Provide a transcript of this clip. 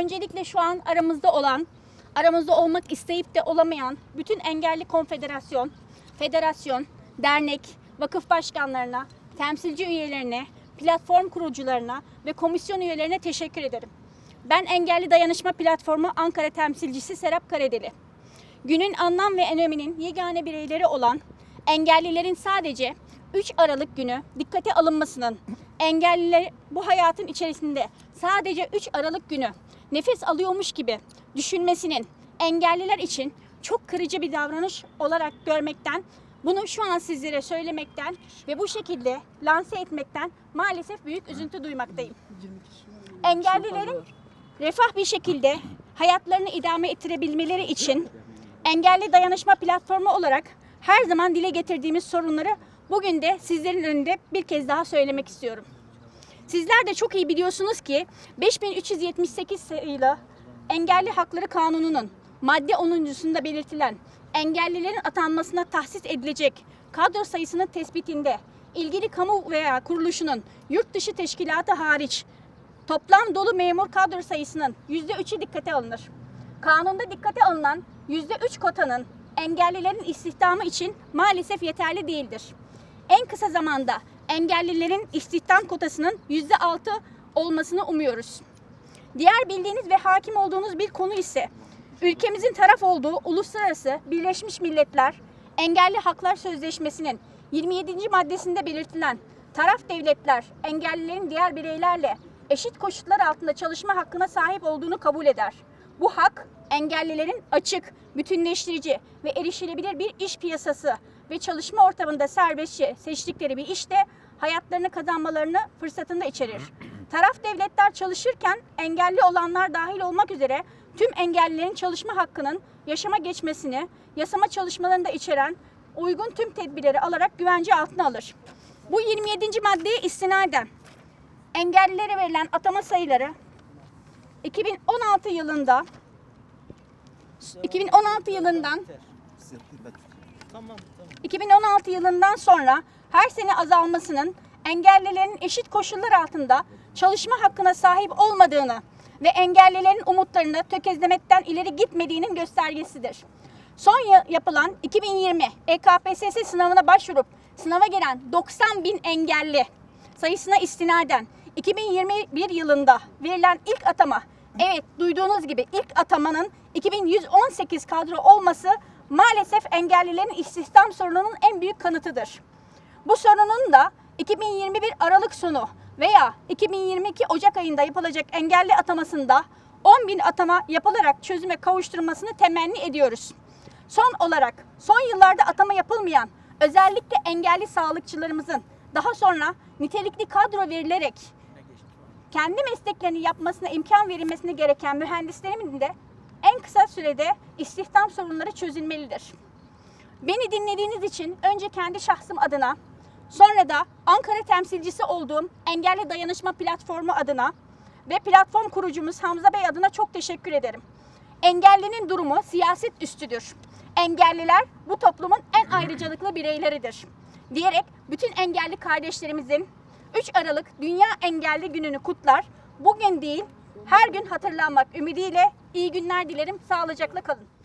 öncelikle şu an aramızda olan, aramızda olmak isteyip de olamayan bütün engelli konfederasyon, federasyon, dernek, vakıf başkanlarına, temsilci üyelerine, platform kurucularına ve komisyon üyelerine teşekkür ederim. Ben Engelli Dayanışma Platformu Ankara temsilcisi Serap Karadeli. Günün anlam ve öneminin yegane bireyleri olan engellilerin sadece 3 Aralık günü dikkate alınmasının, engelliler bu hayatın içerisinde sadece 3 Aralık günü nefes alıyormuş gibi düşünmesinin engelliler için çok kırıcı bir davranış olarak görmekten, bunu şu an sizlere söylemekten ve bu şekilde lanse etmekten maalesef büyük üzüntü duymaktayım. Engellilerin refah bir şekilde hayatlarını idame ettirebilmeleri için engelli dayanışma platformu olarak her zaman dile getirdiğimiz sorunları bugün de sizlerin önünde bir kez daha söylemek istiyorum. Sizler de çok iyi biliyorsunuz ki 5378 sayılı Engelli Hakları Kanunu'nun madde 10.sunda belirtilen engellilerin atanmasına tahsis edilecek kadro sayısının tespitinde ilgili kamu veya kuruluşunun yurt dışı teşkilatı hariç Toplam dolu memur kadro sayısının %3'ü dikkate alınır. Kanunda dikkate alınan %3 kotanın engellilerin istihdamı için maalesef yeterli değildir. En kısa zamanda engellilerin istihdam kotasının %6 olmasını umuyoruz. Diğer bildiğiniz ve hakim olduğunuz bir konu ise ülkemizin taraf olduğu Uluslararası Birleşmiş Milletler Engelli Haklar Sözleşmesi'nin 27. maddesinde belirtilen taraf devletler engellilerin diğer bireylerle eşit koşullar altında çalışma hakkına sahip olduğunu kabul eder. Bu hak engellilerin açık, bütünleştirici ve erişilebilir bir iş piyasası ve çalışma ortamında serbestçe seçtikleri bir işte hayatlarını kazanmalarını fırsatında içerir. Taraf devletler çalışırken engelli olanlar dahil olmak üzere tüm engellilerin çalışma hakkının yaşama geçmesini, yasama çalışmalarında içeren uygun tüm tedbirleri alarak güvence altına alır. Bu 27. maddeye istinaden engellilere verilen atama sayıları 2016 yılında 2016 yılından Tamam tamam. 2016 yılından sonra her sene azalmasının engellilerin eşit koşullar altında çalışma hakkına sahip olmadığını ve engellilerin umutlarını tökezlemekten ileri gitmediğinin göstergesidir. Son ya- yapılan 2020 EKPSS sınavına başvurup sınava giren 90 bin engelli sayısına istinaden 2021 yılında verilen ilk atama, evet duyduğunuz gibi ilk atamanın 2118 kadro olması maalesef engellilerin istihdam sorununun en büyük kanıtıdır. Bu sorunun da 2021 Aralık sonu veya 2022 Ocak ayında yapılacak engelli atamasında 10 bin atama yapılarak çözüme kavuşturmasını temenni ediyoruz. Son olarak son yıllarda atama yapılmayan özellikle engelli sağlıkçılarımızın daha sonra nitelikli kadro verilerek kendi mesleklerini yapmasına imkan verilmesine gereken mühendislerimin de en kısa sürede istihdam sorunları çözülmelidir. Beni dinlediğiniz için önce kendi şahsım adına, sonra da Ankara temsilcisi olduğum Engelli Dayanışma Platformu adına ve platform kurucumuz Hamza Bey adına çok teşekkür ederim. Engellinin durumu siyaset üstüdür. Engelliler bu toplumun en ayrıcalıklı bireyleridir. Diyerek bütün engelli kardeşlerimizin 3 Aralık Dünya Engelli Günü'nü kutlar. Bugün değil, her gün hatırlanmak ümidiyle iyi günler dilerim. Sağlıcakla kalın.